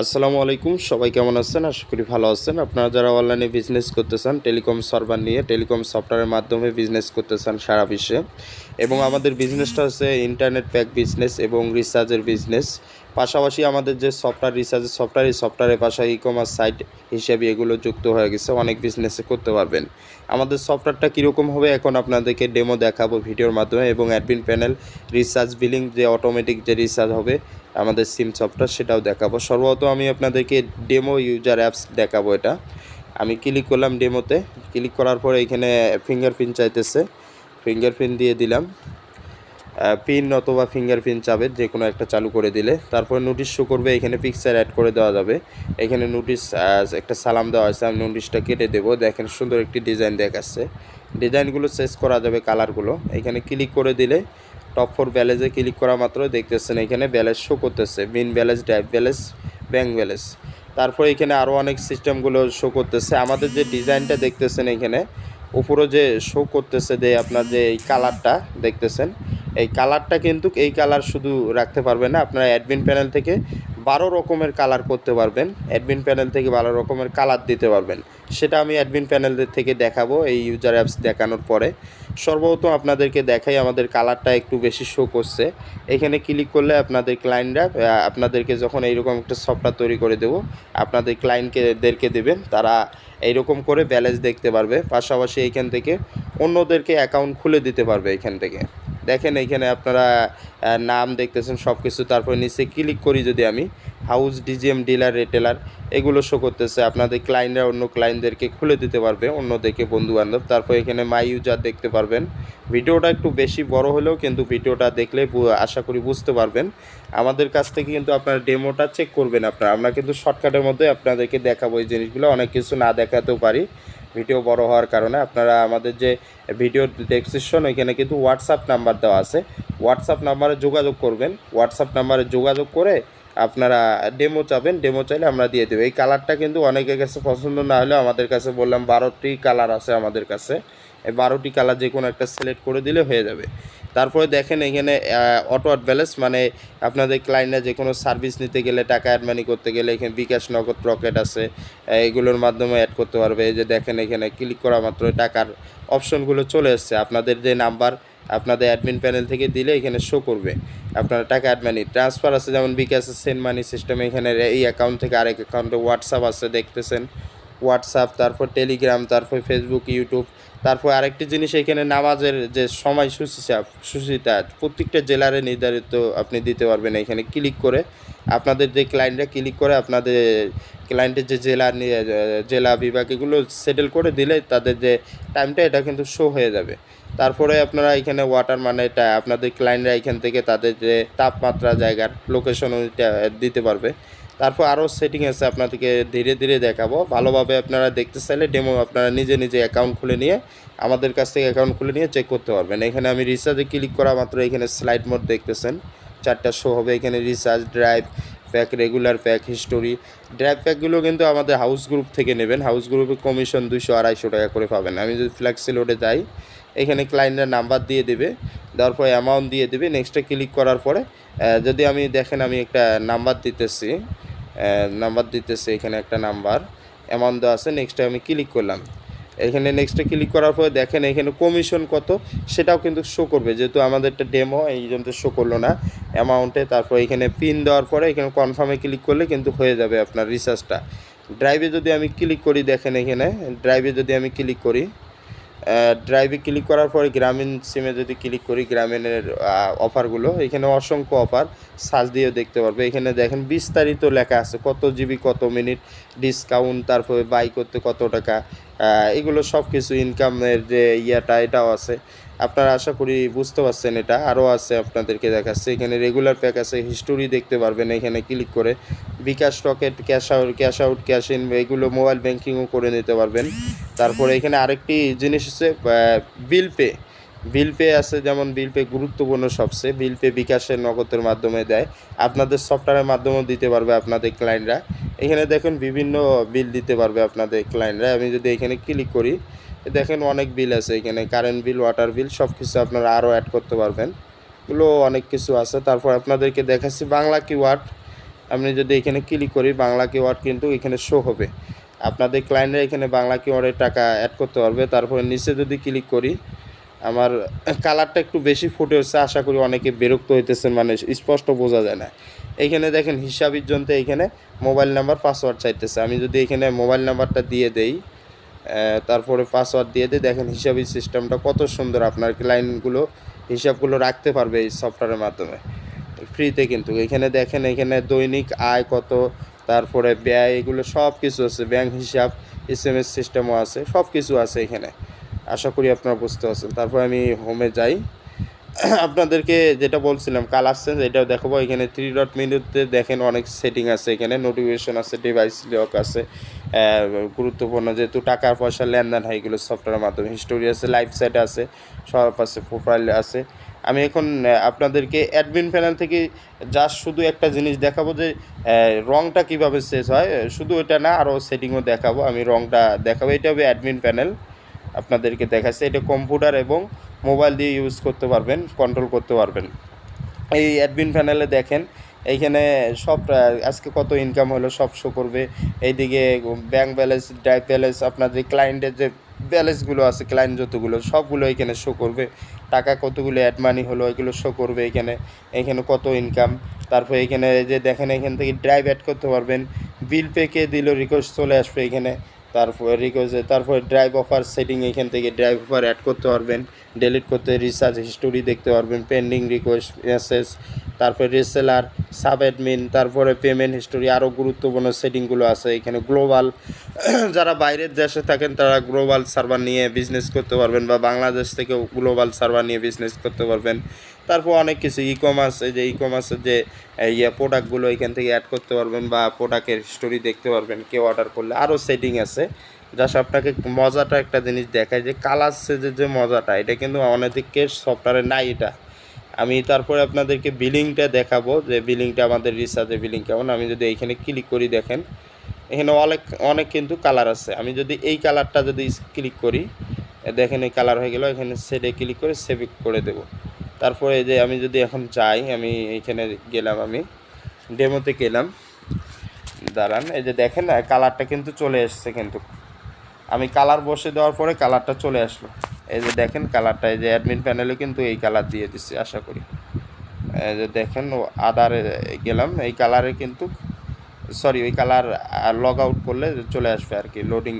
আসসালামু আলাইকুম, সবাই কেমন আছেন? আশা করি ভালো আছেন। আপনারা যারা অনলাইনে বিজনেস করতে চান টেলিকম সার্ভার নিয়ে টেলিকম সফটওয়্যারের মাধ্যমে বিজনেস করতে চান সারা বিশ্বে। এবং আমাদের বিজনেসটা হচ্ছে ইন্টারনেট প্যাক বিজনেস এবং রিসার্চের বিজনেস পাশাপাশি আমাদের যে সফটওয়্যার রিচার্জের সফটওয়্যার এই সফটওয়্যারের পাশে ই কমার্স সাইট হিসেবে এগুলো যুক্ত হয়ে গেছে, অনেক বিজনেসে করতে পারবেন। আমাদের সফটওয়্যারটা কীরকম হবে এখন আপনাদেরকে ডেমো দেখাবো ভিডিওর মাধ্যমে এবং অ্যাডমিন প্যানেল রিসার্চ বিলিং যে অটোমেটিক যে রিচার্জ হবে, আমাদের সিম সফটওয়্যার সেটাও দেখাবো। সর্বত আমি আপনাদেরকে ডেমো ইউজার অ্যাপস দেখাবো এটা। আমি ক্লিক করলাম ডেমোতে ক্লিক করার পরে এখানে ফিঙ্গারপ্রিন্ট চাইতেছে। ফিঙ্গারপ্রিন্ট দিয়ে দিলাম। পিন অথবা ফিঙ্গারপ্রিন্ট চাবে যে কোনো একটা চালু করে দিলে। তারপর নোটিশ শো করবে, এখানে পিকচার অ্যাড করে দেওয়া যাবে। এখানে নোটিশ একটা সালাম দেওয়া আছে আমি নোটিশটা কেটে দেবো। দেখেন সুন্দর একটি ডিজাইন দেখাচ্ছে। ডিজাইনগুলো চেস করা যাবে কালারগুলো এখানে ক্লিক করে দিলে টপ ফোর ব্যালেন্সে ক্লিক করা মাত্র দেখতেছেন এখানে ব্যালেন্স শো করতেছে। Mean balance drive balance bank balance তারপর এখানে আরও অনেক সিস্টেমগুলো শো করতেছে। আমাদের যে ডিজাইনটা দেখতেছেন এখানে, উপরে যে শো করতেছে যে আপনার যে এই কালারটা দেখতেছেন এই কালারটা কিন্তু এই কালার শুধু রাখতে পারবেন না, আপনারা অ্যাডমিন প্যানেল থেকে বারো রকমের কালার করতে পারবেন। অ্যাডমিন প্যানেল থেকে বারো রকমের কালার দিতে পারবেন। সেটা আমি অ্যাডমিন প্যানেল থেকে দেখাবো এই ইউজার অ্যাপস দেখানোর পরে। সর্বপ্রথম আপনাদেরকে দেখাই আমাদের কালারটা একটু বেশি শো করছে। এখানে ক্লিক করলে আপনাদের ক্লায়েন্টরা আপনাদেরকে যখন এইরকম একটা সফটওয়্যার তৈরি করে দেবো, আপনাদের ক্লায়েন্টকেদেরকে দেবেন। তারা এইরকম করে ব্যালেন্স দেখতে পারবে। পাশাপাশি এইখান থেকে অন্যদেরকে অ্যাকাউন্ট খুলে দিতে পারবে এখান থেকে। দেখেন এইখানে আপনারা নাম দেখতেছেন সব কিছু তারপর নিচে ক্লিক করি যদি আমি হাউস ডিজিএম ডিলার রিটেলার এগুলো শো করতেছে। আপনাদের ক্লায়েন্টরা অন্য ক্লায়েন্টদেরকে খুলে দিতে পারবে, অন্যদেরকে বন্ধু বান্ধব তারপর এখানে মাই ইউজার দেখতে পারবেন। ভিডিওটা একটু বেশি বড় হলেও কিন্তু ভিডিওটা দেখলে আশা করি বুঝতে পারবেন। আমাদের কাছ থেকে কিন্তু আপনারা ডেমোটা চেক করবেন আপনারা। আমরা কিন্তু শর্টকাটের মধ্যে আপনাদেরকে দেখাবো এই জিনিসগুলো। অনেক কিছু না দেখাতেও পারি। ভিডিও বড় হওয়ার কারণে আপনারা আমাদের যে ভিডিও ডেসক্রিপশন ওইখানে কিন্তু হোয়াটসঅ্যাপ নাম্বার দেওয়া আছে। হোয়াটসঅ্যাপ নাম্বারে যোগাযোগ করবেন। হোয়াটসঅ্যাপ নাম্বারে যোগাযোগ করে আপনারা ডেমো চাবেন। ডেমো চাইলে আমরা দিয়ে দেবো। এই কালারটা কিন্তু অনেকের কাছে পছন্দ না হলেও আমাদের কাছে বললাম বারোটি কালার আছে আমাদের কাছে। এই বারোটি কালার যে কোনো একটা সিলেক্ট করে দিলে হয়ে যাবে। তারপরে দেখেন এখানে অটো ব্যালেন্স মানে আপনাদের ক্লায়েন্টরা যে কোনো সার্ভিস নিতে গেলে, টাকা অ্যাড মানি করতে গেলে এখানে বিকাশ নগদ রকেট আছে। এগুলোর মাধ্যমে অ্যাড করতে পারবে। এই যে দেখেন এখানে ক্লিক করা মাত্র টাকার অপশনগুলো চলে এসছে। আপনাদের যে নাম্বার আপনাদের অ্যাডমিন প্যানেল থেকে দিলে এখানে শো করবে। আপনারা টাকা অ্যাড মানি ট্রান্সফার আছে, যেমন বিকাশ সেন্ড মানি সিস্টেম এখানে এই অ্যাকাউন্ট থেকে আরেক অ্যাকাউন্টে হোয়াটসঅ্যাপ আছে, দেখতেছেন। হোয়াটসঅ্যাপ তারপর টেলিগ্রাম তারপর ফেসবুক ইউটিউব তারপর আরেকটি জিনিস এখানে নামাজের যে সময় সূচিটা সূচিটা, প্রত্যেকটা জেলারে নির্ধারিত আপনি দিতে পারবেন এখানে ক্লিক করে। আপনাদের যে ক্লায়েন্টরা ক্লিক করে, আপনাদের ক্লায়েন্টের যে জেলা জেলা বিভাগ এগুলো সেটেল করে দিলে তাদের যে টাইমটা এটা কিন্তু শো হয়ে যাবে। তারপরে আপনারা এখানে ওয়াটার মানে এটা আপনাদের ক্লায়েন্টরা এখান থেকে তাদের যে তাপমাত্রা, জায়গার লোকেশন দিতে পারবে। তারপর আরও সেটিং আছে আপনাদেরকে ধীরে ধীরে দেখাবো। ভালোভাবে আপনারা দেখতে চাইলে ডেমো আপনারা নিজে নিজে অ্যাকাউন্ট খুলে নিয়ে আমাদের কাছ থেকে অ্যাকাউন্ট খুলে নিয়ে চেক করতে পারবেন। এখানে আমি রিচার্জে ক্লিক করা মাত্র এখানে স্লাইড মোড দেখতেছেন। চারটা শো হবে এখানে recharge drive pack regular pack history drive প্যাকগুলো কিন্তু আমাদের হাউস গ্রুপ থেকে নেবেন। হাউস গ্রুপে কমিশন দুশো আড়াইশো টাকা করে পাবেন। আমি যদি ফ্ল্যাক্সি লোডে যাই এখানে ক্লায়েন্টের নাম্বার দিয়ে দেবে, দেওয়ার পরে অ্যামাউন্ট দিয়ে দেবে নেক্সটে ক্লিক করার পরে যদি আমি দেখেন আমি একটা নাম্বার দিতেছি নাম্বার দিতেছি এখানে একটা নাম্বার অ্যামাউন্ট দেওয়া আছে নেক্সটে আমি ক্লিক করলাম। এখানে নেক্সটে ক্লিক করার পরে দেখেন এখানে কমিশন কত, সেটাও কিন্তু শো করবে, যেহেতু আমাদেরটা ডেমো এই জন্য শো করল না। অ্যামাউন্টে তারপর এখানে পিন দেওয়ার পরে এখানে কনফার্মে ক্লিক করলে কিন্তু হয়ে যাবে আপনার রিচার্জটা ড্রাইভে যদি আমি ক্লিক করি, দেখেন এখানে ড্রাইভে যদি আমি ক্লিক করি ড্রাইভে ক্লিক করার পরে গ্রামীণ সিমে যদি ক্লিক করি, গ্রামীণের অফারগুলো এখানে অসংখ্য অফার সার্চ দিয়ে দেখতে পারবে। এখানে দেখেন বিস্তারিত লেখা আছে, কত জিবি কত মিনিট ডিসকাউন্ট তারপরে বাই করতে কত টাকা এগুলো সব কিছু ইনকামের যে ইয়াটা, এটাও আছে। আপনারা আশা করি বুঝতে পারছেন এটা। আরও আছে আপনাদেরকে দেখাচ্ছে। এখানে রেগুলার প্যাক আছে। হিস্টোরি দেখতে পারবেন এখানে ক্লিক করে। BKash Rocket cash out cash out cash in এগুলো মোবাইল ব্যাঙ্কিংও করে নিতে পারবেন। তারপরে এখানে আরেকটি জিনিস হচ্ছে বিল পে বিল পে আছে যেমন বিল পে গুরুত্বপূর্ণ সবচেয়ে। বিল পে বিকাশের নগদের মাধ্যমে দেয়। আপনাদের সফটওয়্যারের মাধ্যমেও দিতে পারবে আপনাদের ক্লায়েন্টরা এখানে দেখুন বিভিন্ন বিল দিতে পারবে আপনাদের ক্লায়েন্টরা আমি যদি এখানে ক্লিক করি দেখেন অনেক বিল আছে এখানে কারেন্ট বিল ওয়াটার বিল সব কিছু আপনারা আরও অ্যাড করতে পারবেন। এগুলো অনেক কিছু আছে। তারপর আপনাদেরকে দেখাচ্ছি বাংলা কিওয়ার্ড আপনি যদি এখানে ক্লিক করি, বাংলা কিওয়ার্ড কিন্তু এখানে শো হবে। আপনাদের ক্লায়েন্টরা এখানে বাংলা কিওয়ার্ডের টাকা অ্যাড করতে পারবে। তারপরে নিচে যদি ক্লিক করি, আমার কালারটা একটু বেশি ফুটে হচ্ছে আশা করি অনেকে বিরক্ত হইতেছেন মানে স্পষ্ট বোঝা যায় না। এইখানে দেখেন হিসাবের জন্য এখানে মোবাইল নাম্বার পাসওয়ার্ড চাইতেছে। আমি যদি এখানে মোবাইল নাম্বারটা দিয়ে দেই তারপরে পাসওয়ার্ড দিয়ে দিই দেখেন হিসাবি সিস্টেমটা কত সুন্দর আপনার ক্লায়েন্টগুলো হিসাবগুলো রাখতে পারবে এই সফটওয়্যারের মাধ্যমে। ফ্রিতে কিন্তু। এখানে দেখেন, এখানে দৈনিক আয় কত, তারপরে ব্যয়, এগুলো সব কিছু আছে। ব্যাংক হিসাব এস এম এস সিস্টেমও আছে সব কিছু আছে এখানে। আশা করি আপনারা বুঝতে পারছেন। তারপর আমি হোমে যাই। আপনাদেরকে যেটা বলছিলাম কালার চেঞ্জ এটাও দেখাবো। এখানে থ্রি ডট মিনিটতে দেখেন অনেক সেটিং আছে এখানে। নোটিফিকেশন আছে ডিভাইস লক আছে। গুরুত্বপূর্ণ যেহেতু টাকা পয়সা, লেনদেন হয় এগুলো সফটওয়্যারের মাধ্যমে। হিস্টোরি আছে লাইফ সাইট আছে সব আছে প্রোফাইল আছে। আমি এখন আপনাদেরকে অ্যাডমিন প্যানেল থেকে জাস্ট শুধু একটা জিনিস দেখাবো যে রংটা কীভাবে শেষ হয়। শুধু এটা না আরও সেটিংও দেখাবো। আমি রংটা দেখাবো। এটা হবে অ্যাডমিন প্যানেল আপনাদেরকে দেখাচ্ছে। এটা কম্পিউটার এবং মোবাইল দিয়ে ইউজ করতে পারবেন কন্ট্রোল করতে পারবেন। এই অ্যাডমিন প্যানেলে দেখেন এইখানে সব আজকে কত ইনকাম হলো, সব শো করবে। এইদিকে ব্যাংক ব্যালেন্স ড্রাইভ ব্যালেন্স আপনার যে ক্লায়েন্টের যে ব্যালেন্সগুলো আছে ক্লায়েন্ট যতগুলো, সবগুলো এখানে শো করবে। টাকা কতগুলো অ্যাড মানি হলো, এগুলো শো করবে এখানে এখানে কত ইনকাম তারপর এখানে যে দেখেন এখান থেকে ড্রাইভ অ্যাড করতে পারবেন। বিল পে কে দিল রিকোয়েস্ট চলে আসবে এখানে তারপর রিকোয়েস্ট তারপর ড্রাইভ অফার সেটিং এখান থেকে ড্রাইভ অফার অ্যাড করতে পারবেন। ডিলিট করতে রিসার্চ হিস্টোরি দেখতে পারবেন। পেন্ডিং রিকোয়েস্ট মেসেজ তারপরে রিসেলার সাব অ্যাডমিন তারপরে পেমেন্ট হিস্টোরি আরও গুরুত্বপূর্ণ সেটিংগুলো আছে। এখানে গ্লোবাল যারা বাইরের দেশে থাকেন তারা গ্লোবাল সার্ভার নিয়ে বিজনেস করতে পারবেন বা বাংলাদেশ থেকেও গ্লোবাল সার্ভার নিয়ে বিজনেস করতে পারবেন। তারপর অনেক কিছু ই কমার্স যে ই কমার্সের যে ইয়ে প্রোডাক্টগুলো এখান থেকে অ্যাড করতে পারবেন বা প্রোডাক্টের স্টোরি দেখতে পারবেন, কেউ অর্ডার করলে। আরও সেটিং আছে জাস্ট আপনাকে মজাটা একটা জিনিস দেখায় যে কালার সেজের যে মজাটা, এটা কিন্তু অনেকের সফটওয়্যারে নাই এটা। আমি তারপরে আপনাদেরকে বিলিংটা দেখাবো যে বিলিংটা আমাদের রিসার্চে বিলিং কেমন। আমি যদি এইখানে ক্লিক করি দেখেন, এখানে অনেক অনেক কিন্তু কালার আছে। আমি যদি এই কালারটা যদি ক্লিক করি, দেখেন এই কালার হয়ে গেল, এখানে সেটে ক্লিক করে সেভ করে দেব। তারপরে যে আমি যদি এখন যাই, আমি এইখানে গেলাম আমি ডেমোতে গেলাম। দাঁড়ান, এই যে দেখেন কালারটা কিন্তু চলে এসছে কিন্তু। আমি কালার বসে দেওয়ার পরে কালারটা চলে আসলো। এই যে দেখেন কালারটা এই যে অ্যাডমিন প্যানেলে কিন্তু এই কালার দিয়ে দিচ্ছি, আশা করি। এই যে দেখেন আদারে গেলাম, এই কালারে কিন্তু সরি ওই কালার লগ আউট করলে চলে আসবে আর কি লোডিং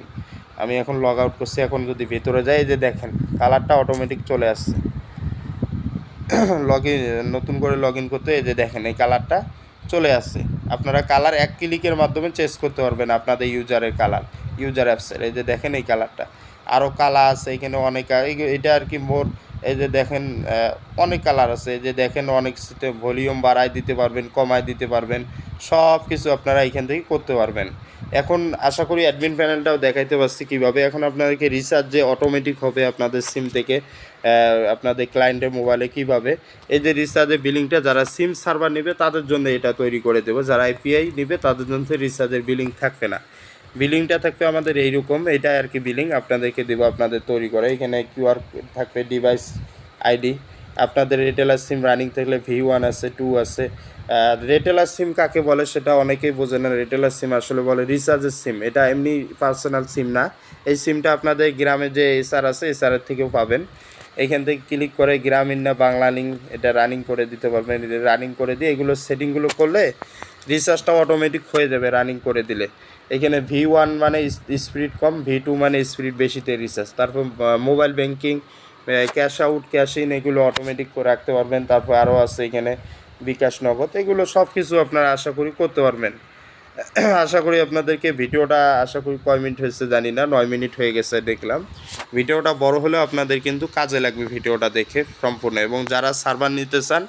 আমি এখন লগ আউট করছি, এখন যদি ভেতরে যাই, এই যে দেখেন কালারটা অটোমেটিক চলে আসছে। লগ নতুন করে লগ ইন করতে, এই যে দেখেন, এই কালারটা চলে আসছে। আপনারা কালার এক ক্লিকের মাধ্যমে চেঞ্জ করতে পারবেন আপনাদের ইউজারের কালার ইউজার অ্যাপসের এই যে দেখেন এই কালারটা আরও কালার আছে, এখানে অনেক এটা আর কি মোর, এই যে দেখেন অনেক কালার আছে। যে দেখেন, অনেক ভলিউম বাড়ায় দিতে পারবেন, কমায় দিতে পারবেন। সব কিছু আপনারা এখান থেকে করতে পারবেন। এখন আশা করি অ্যাডমিন প্যানেলটাও দেখাইতে পারছি কীভাবে। এখন আপনাদেরকে রিচার্জ যে অটোমেটিক হবে আপনাদের সিম থেকে আপনাদের ক্লায়েন্টের মোবাইলে কীভাবে, এই যে রিচার্জের বিলিংটা যারা সিম সার্ভার নেবে, তাদের জন্য এটা তৈরি করে দেবো। যারা আইপিআই নেবে, তাদের জন্য রিচার্জের বিলিং থাকবে না। বিলিংটা থাকবে আমাদের এইরকম। এটা আর কি বিলিং আপনাদেরকে দেবো, আপনাদের তৈরি করে। এখানে কিউআর থাকবে ডিভাইস আইডি আপনাদের রিটেলার সিম রানিং থাকলে ভি ওয়ান আছে টু আছে। রিটেলার সিম কাকে বলে সেটা অনেকেই বোঝে না। রিটেলার সিম আসলে বলে রিচার্জের সিম এটা এমনি পার্সোনাল সিম না। এই সিমটা আপনাদের গ্রামে যে এসআর আছে এসআরের থেকেও পাবেন। এখান থেকে ক্লিক করে গ্রামীণ না বাংলা লিঙ্ক এটা রানিং করে দিতে পারবেন। রানিং করে দিয়ে এগুলো সেটিংগুলো করলে রিচার্জটা অটোমেটিক হয়ে যাবে রানিং করে দিলে। এখানে ভি ওয়ান মানে স্পিড কম ভি টু মানে স্পিড বেশিতে রিচার্জ তারপর mobile banking cash out cash in এগুলো অটোমেটিক করে রাখতে পারবেন। তারপর আরও আছে এখানে বিকাশ নগদ। এগুলো সব কিছু আপনারা আশা করি করতে পারবেন। আশা করি আপনাদেরকে ভিডিওটা, আশা করি কয় মিনিট হয়েছে জানি না, নয় মিনিট হয়ে গেছে দেখলাম। ভিডিওটা বড় হলেও আপনাদের কিন্তু কাজে লাগবে ভিডিওটা দেখে সম্পূর্ণ। এবং যারা সার্ভার নিতে চান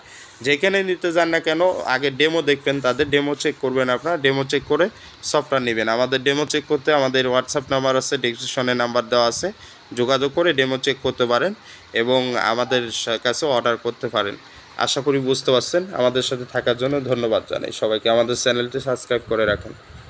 যেখানে নিতে যান না কেন, আগে ডেমো দেখবেন, তাদের ডেমো চেক করবেন আপনারা ডেমো চেক করে সফটওয়্যার নেবেন। আমাদের ডেমো চেক করতে আমাদের হোয়াটসঅ্যাপ নাম্বার আছে ডিসক্রিপশনে নাম্বার দেওয়া আছে, যোগাযোগ করে ডেমো চেক করতে পারেন এবং আমাদের কাছে অর্ডার করতে পারেন। আশা করি বুঝতে পারছেন। আমাদের সাথে থাকার জন্য ধন্যবাদ জানাই সবাইকে। আমাদের চ্যানেলটি সাবস্ক্রাইব করে রাখেন।